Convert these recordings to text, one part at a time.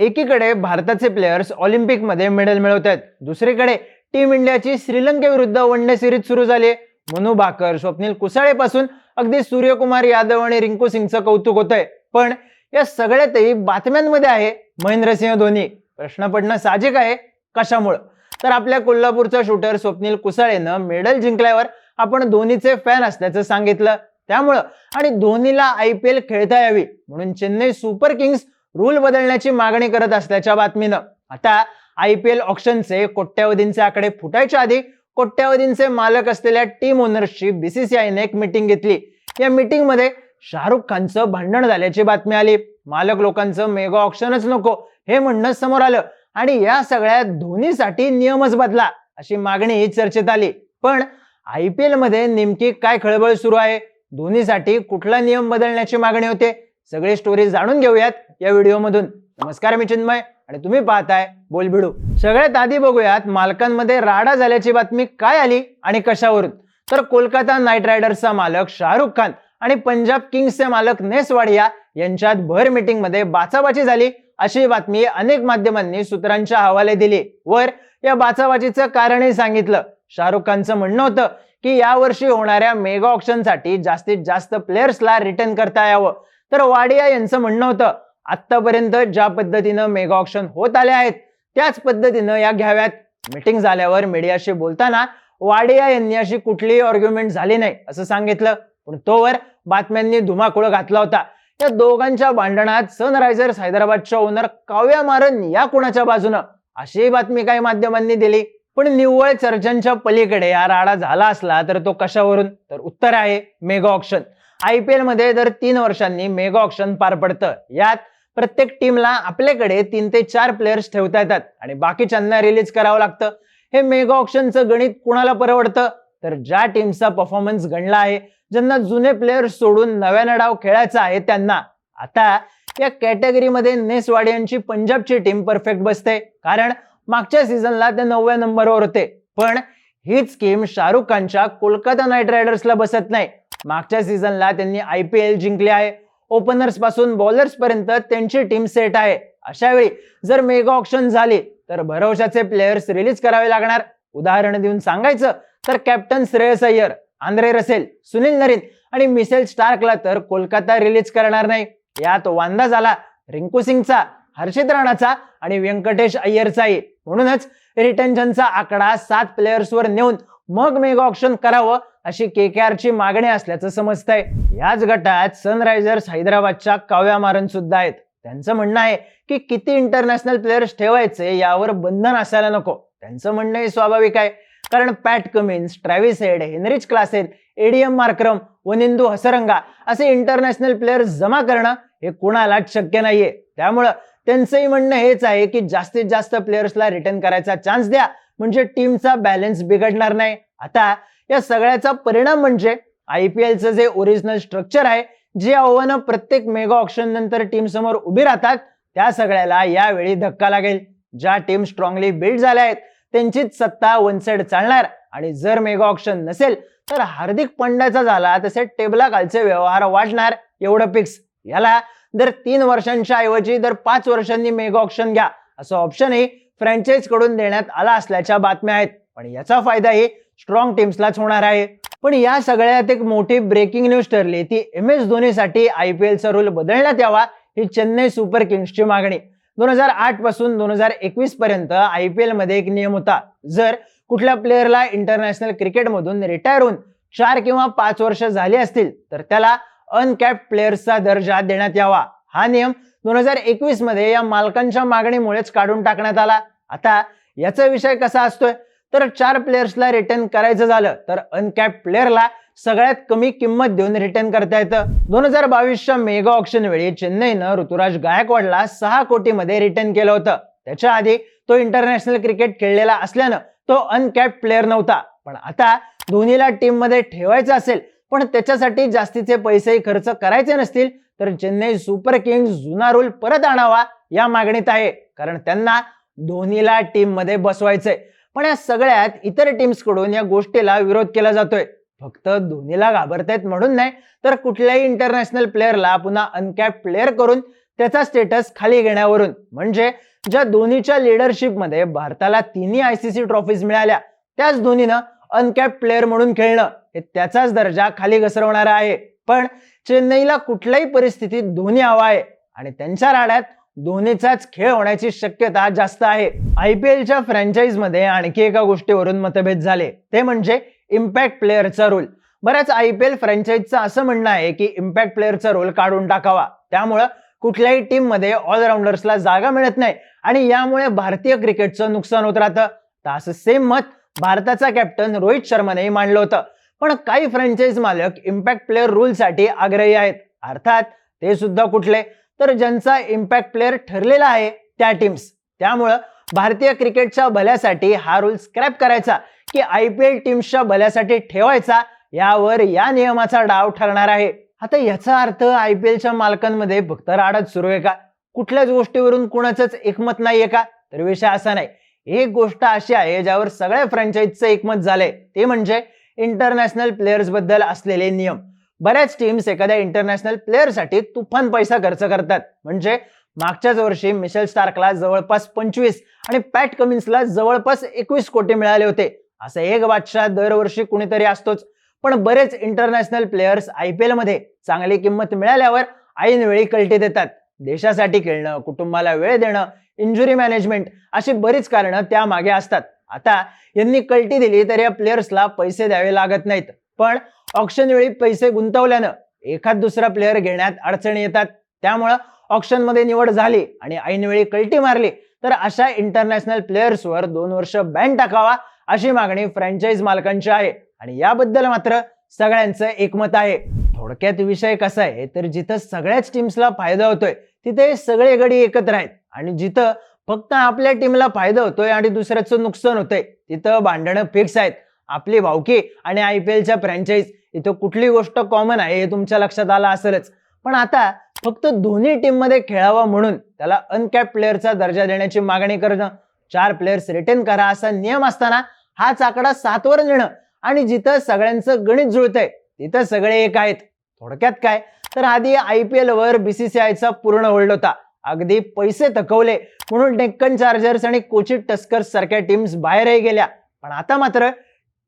एकीकडे भारताचे प्लेयर्स ऑलिम्पिकमध्ये मेडल मिळवत आहेत दुसरीकडे टीम इंडियाची श्रीलंकेविरुद्ध वन डे सिरीज सुरू झाली आहे. मनू भाकर स्वप्नील कुसाळेपासून अगदी सूर्यकुमार यादव आणि रिंकू सिंगचं कौतुक होत आहे पण या सगळ्यातही बातम्यांमध्ये आहे महेंद्रसिंह धोनी. प्रश्न पडणं साहजिक आहे कशामुळं? तर आपल्या कोल्हापूरचा शूटर स्वप्नील कुसाळेनं मेडल जिंकल्यावर आपण धोनीचे फॅन असल्याचं सांगितलं. त्यामुळं आणि धोनीला आय पी एल खेळता यावी म्हणून चेन्नई सुपर किंग्स रूल बदलण्याची मागणी करत असल्याच्या बातमीनं. आता आय पी एल ऑप्शनचे कोट्यावधींचे आकडे फुटायच्या आधी कोट्यावधींचे मालक असलेल्या टीम ओनर्सची बीसीसीआयने एक मिटिंग घेतली. या मिटिंगमध्ये शाहरुख खानचं भांडण झाल्याची बातमी आली. मालक लोकांचं मेगा ऑप्शनच नको हे म्हणणं समोर आलं आणि या सगळ्या धोनीसाठी नियमच बदला अशी मागणी चर्चेत आली. पण आय पी एलमध्ये नेमकी काय खळबळ सुरू आहे? धोनीसाठी कुठला नियम बदलण्याची मागणी होते? सगळी स्टोरी जाणून घेऊयात या व्हिडिओमधून. नमस्कार मी चिन्मय आणि तुम्ही पाहताय बोलबिडू. सगळ्यात आधी बघूयात मालकांमध्ये राडा झाल्याची बातमी काय आली आणि कशावरून? तर कोलकाता नाईट रायडर्सचा मालक शाहरुख खान आणि पंजाब किंग्सचे मालक नेसवाडिया यांच्यात भर मीटिंगमध्ये बाचाबाची झाली अशी बातमी अनेक माध्यमांनी सूत्रांच्या हवाले दिली. वर या बाचाबाचीचं कारणही सांगितलं. शाहरुख खानचं म्हणणं होतं की यावर्षी होणाऱ्या मेगा ऑप्शनसाठी जास्तीत जास्त प्लेयर्सला रिटर्न करता यावं. तर वाडिया यांचं म्हणणं होतं आतापर्यंत ज्या पद्धतीनं मेगा ऑप्शन होत आले आहेत त्याच पद्धतीनं या घ्याव्यात मीटिंग झाल्यावर मीडियाशी बोलताना वाडिया यांनी अशी कुठलीही आर्ग्युमेंट झाली नाही असं सांगितलं. पण तोवर बातम्यांनी धुमाकूळ घातला होता. या दोघांच्या भांडणात सनरायझर्स हैदराबादच्या ओनर काव्या मारन या कुणाच्या बाजूनं? अशी बातमी काही माध्यमांनी दिली. पण निव्वळ चर्चांच्या पलीकडे हा राडा झाला असला तर तो कशावरून? तर उत्तर आहे मेगा ऑप्शन आय पी एलमध्ये दर तीन वर्षांनी मेगा ऑप्शन पार पडतं. यात प्रत्येक टीमला आपल्याकडे तीन ते चार प्लेयर्स ठेवता येतात आणि बाकीच्यांना रिलीज करावं लागतं. हे मेगा ऑप्शनचं गणित कुणाला परवडतं? तर ज्या टीमचा परफॉर्मन्स गणला आहे ज्यांना जुने प्लेयर्स सोडून नव्यानं डाव खेळायचा आहे त्यांना. आता या कॅटेगरीमध्ये नेसवाडे यांची पंजाबची टीम परफेक्ट बसते. कारण मागच्या सीझनला ते नवव्या नंबरवर होते. पण हीच स्कीम शाहरुख खानच्या कोलकाता नाईट रायडर्सला बसत नाही. मागच्या सीझनला त्यांनी आय पी एल जिंकले आहे. ओपनर्सपासून बॉलर्स पर्यंत त्यांची टीम सेट आहे. अशा वेळी जर मेगा ऑप्शन झाली तर भरवशाचे प्लेयर्स रिलीज करावे लागणार. उदाहरण देऊन सांगायचं तर captain Shreyas Iyer Andre Russell Sunil Narine आणि मिसेल स्टार्कला तर कोलकाता रिलीज करणार नाही. यात वांदा झाला रिंकू सिंगचा हर्षित राणाचा आणि व्यंकटेश अय्यरचाही. म्हणूनच रिटेन्शनचा आकडा सात प्लेयर्सवर नेऊन मग मेगा ऑप्शन करावं अशी के के ची मागणी असल्याचं समजतंय. याच गटात सनरायझर्स हैदराबादच्या काव्या मारन सुद्धा आहेत. त्यांचं म्हणणं आहे की किती इंटरनॅशनल प्लेयर्स ठेवायचे यावर बंधन असायला नको. त्यांचं म्हणणंही स्वाभाविक आहे. कारण Pat Cummins Travis Head Heinrich Klaasen Aiden Markram Wanindu Hasaranga असे इंटरनॅशनल प्लेयर्स जमा करणं हे कुणालाच शक्य नाहीये. त्यामुळं त्यांचंही म्हणणं हेच आहे की जास्तीत जास्त प्लेयर्सला रिटर्न करायचा चान्स द्या. म्हणजे टीमचा बॅलन्स बिघडणार नाही. आता या सगळ्याचा परिणाम म्हणजे आय पी एलचं जे ओरिजिनल स्ट्रक्चर आहे जी आव्हानं प्रत्येक मेगा ऑप्शन नंतर टीम समोर उभी राहतात त्या सगळ्याला यावेळी धक्का लागेल. ज्या टीम स्ट्रॉंगली बिल्ड झाल्या आहेत त्यांचीच सत्ता वन चालणार. आणि जर मेगा ऑप्शन नसेल तर हार्दिक पंड्याचा झाला तसे टेबलाखालचे व्यवहार वाढणार एवढं फिक्स याला दर तीन वर्षांच्या ऐवजी दर पाच वर्षांनी मेगा ऑप्शन घ्या असं ऑप्शनही फ्रँचाईजकडून देण्यात आला असल्याच्या बातम्या आहेत. पण याचा फायदाही स्ट्रॉंग टीम्सलाच होणार आहे. पण या सगळ्यात एक मोठी ब्रेकिंग न्यूज ठरली ती एम एस धोनीसाठी आय पी एलचा रूल बदलण्यात यावा ही चेन्नई सुपर किंग्सची मागणी. दोन हजार आठपासून दोन हजार एकवीस पर्यंत आय पी एलमध्ये एक नियम होता. जर कुठल्या प्लेअरला इंटरनॅशनल क्रिकेटमधून रिटायर होऊन चार किंवा पाच वर्ष झाली असतील तर त्याला अनकॅप्ड प्लेयर्सचा दर्जा देण्यात यावा. हा नियम दोन हजार एकवीसमध्ये या मालकांच्या मागणीमुळेच काढून टाकण्यात आला. आता याचा विषय कसा असतोय? तर चार प्लेयर्सला रिटर्न करायचं झालं तर अनकॅप प्लेअरला सगळ्यात कमी किंमत देऊन रिटर्न करता येतं. दोन हजार बावीसच्या मेगा ऑप्शन वेळी चेन्नईनं ऋतुराज गायकवाडला सहा कोटीमध्ये रिटर्न केलं होतं. त्याच्या आधी तो इंटरनॅशनल क्रिकेट खेळलेला असल्यानं तो अनकॅप प्लेअर नव्हता. पण आता धोनीला टीममध्ये ठेवायचं असेल पण त्याच्यासाठी जास्तीचे पैसेही खर्च करायचे नसतील तर चेन्नई सुपर किंग्स जुना रूल परत आणावा या मागणीत आहे. कारण त्यांना धोनीला टीममध्ये बसवायचंय. पण या सगळ्यात इतर टीम्सकडून या गोष्टीला विरोध केला जातोय. फक्त धोनीला घाबरतायत म्हणून नाही तर कुठल्याही इंटरनॅशनल प्लेअरला पुन्हा अनकॅप प्लेअर करून त्याचा स्टेटस खाली घेण्यावरून. म्हणजे ज्या धोनीच्या लिडरशिपमध्ये भारताला तिन्ही आयसीसी ट्रॉफीज मिळाल्या त्याच धोनीनं अनकॅप प्लेअर म्हणून खेळणं हे त्याचाच दर्जा खाली घसरवणार आहे. पण चेन्नईला कुठल्याही परिस्थितीत धोनी हवा आहे. आणि त्यांच्या राड्यात धोनीचाच खेळ होण्याची शक्यता जास्त आहे. आय पी एलच्या फ्रँचाईजमध्ये आणखी एका गोष्टीवरून मतभेद झाले. ते म्हणजे इम्पॅक्ट प्लेअरचा रोल बऱ्याच आय पी एल फ्रँचाईजचं असं म्हणणं आहे की इम्पॅक्ट प्लेअरचा रोल काढून टाकावा. त्यामुळं कुठल्याही टीममध्ये ऑलराऊंडर्सला जागा मिळत नाही आणि यामुळे भारतीय क्रिकेटचं नुकसान होत राहतं. तर असं सेम मत भारताचा कॅप्टन रोहित शर्मानेही मांडलं होतं. पण काही फ्रँचाईज मालक इम्पॅक्ट प्लेअर रूलसाठी आग्रही आहेत. अर्थात ते सुद्धा कुठले? तर ज्यांचा इम्पॅक्ट प्लेअर ठरलेला आहे त्या टीम्स त्यामुळं भारतीय क्रिकेटच्या भल्यासाठी हा रूल स्क्रॅप करायचा की आय पी एल टीम्सच्या भल्यासाठी ठेवायचा. यावर या नियमाचा डाव ठरणार आहे. आता याचा अर्थ आय पी एलच्या मालकांमध्ये फक्त राडच सुरू आहे का? कुठल्याच गोष्टीवरून कुणाचंच एकमत नाहीये का? तर विषय असा नाही. एक गोष्ट अशी आहे ज्यावर सगळ्या फ्रँचाईजचं एकमत झालंय. ते म्हणजे इंटरनॅशनल प्लेयर्सबद्दल असलेले नियम. बऱ्याच टीम्स एखाद्या इंटरनॅशनल प्लेअरसाठी तुफान पैसा खर्च करतात. म्हणजे मागच्याच वर्षी मिशेल स्टार्कला जवळपास पंचवीस आणि पॅट कमिन्सला जवळपास एकवीस कोटी मिळाले होते. असं एक बादशाह दरवर्षी कुणीतरी असतोच. पण बरेच इंटरनॅशनल प्लेयर्स आय पी मध्ये चांगली किंमत मिळाल्यावर ऐनवेळी कलटी देतात. देशासाठी खेळणं कुटुंबाला वेळ देणं इंजुरी मॅनेजमेंट अशी बरीच कारणं त्या मागे असतात. आता यांनी कलटी दिली तर या प्लेयर्सला पैसे द्यावे लागत नाहीत. पण ऑप्शन वेळी पैसे गुंतवल्यानं एखाद दुसरा प्लेअर घेण्यात अडचणी येतात. त्यामुळं ऑप्शनमध्ये निवड झाली आणि ऐनवेळी कल्टी मारली तर अशा इंटरनॅशनल प्लेयर्सवर दोन वर्ष बॅन टाकावा अशी मागणी फ्रँचाईज मालकांची आहे. आणि याबद्दल मात्र सगळ्यांचं एकमत आहे. थोडक्यात विषय कसा आहे तर जिथं सगळ्याच टीम्सला फायदा होतोय तिथे सगळे गडी एकत्र आहेत. आणि जिथं फक्त आपल्या टीमला फायदा होतोय आणि दुसऱ्याचं नुकसान होतंय तिथं भांडणं फिक्स आहेत. आपली भावकी आणि आय पी एलच्या फ्रँचाईज इथं कुठली गोष्ट कॉमन आहे हे तुमच्या लक्षात आलं असेलच. पण आता फक्त दोन्ही टीममध्ये खेळावा म्हणून त्याला अनकॅप प्लेअरचा दर्जा देण्याची मागणी करणं चार प्लेयर्स रिटेन करा असा नियम असताना हाच आकडा सातवर नेणं आणि जिथं सगळ्यांचं गणित जुळतंय तिथं सगळे एक आहेत. थोडक्यात काय? तर आधी आय पी एलवर बीसीसीआयचा पूर्ण होल्ड होता. अगदी पैसे थकवले म्हणून डेक्कन चार्जर्स आणि कोची टस्कर्स सारख्या टीम्स बाहेरही गेल्या. पण आता मात्र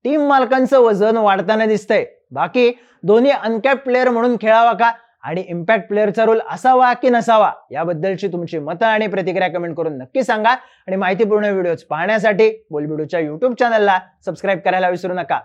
टीम मालकांचं वजन वाढताना दिसतंय. बाकी दोन्ही अनकॅप प्लेअर म्हणून खेळावा का? आणि इम्पॅक्ट प्लेअरचा रोल असावा की नसावा? याबद्दलची तुमची मतं आणि प्रतिक्रिया कमेंट करून नक्की सांगा. आणि माहितीपूर्ण व्हिडिओज पाहण्यासाठी बोलबिडूच्या युट्यूब चॅनलला सबस्क्राईब करायला विसरू नका.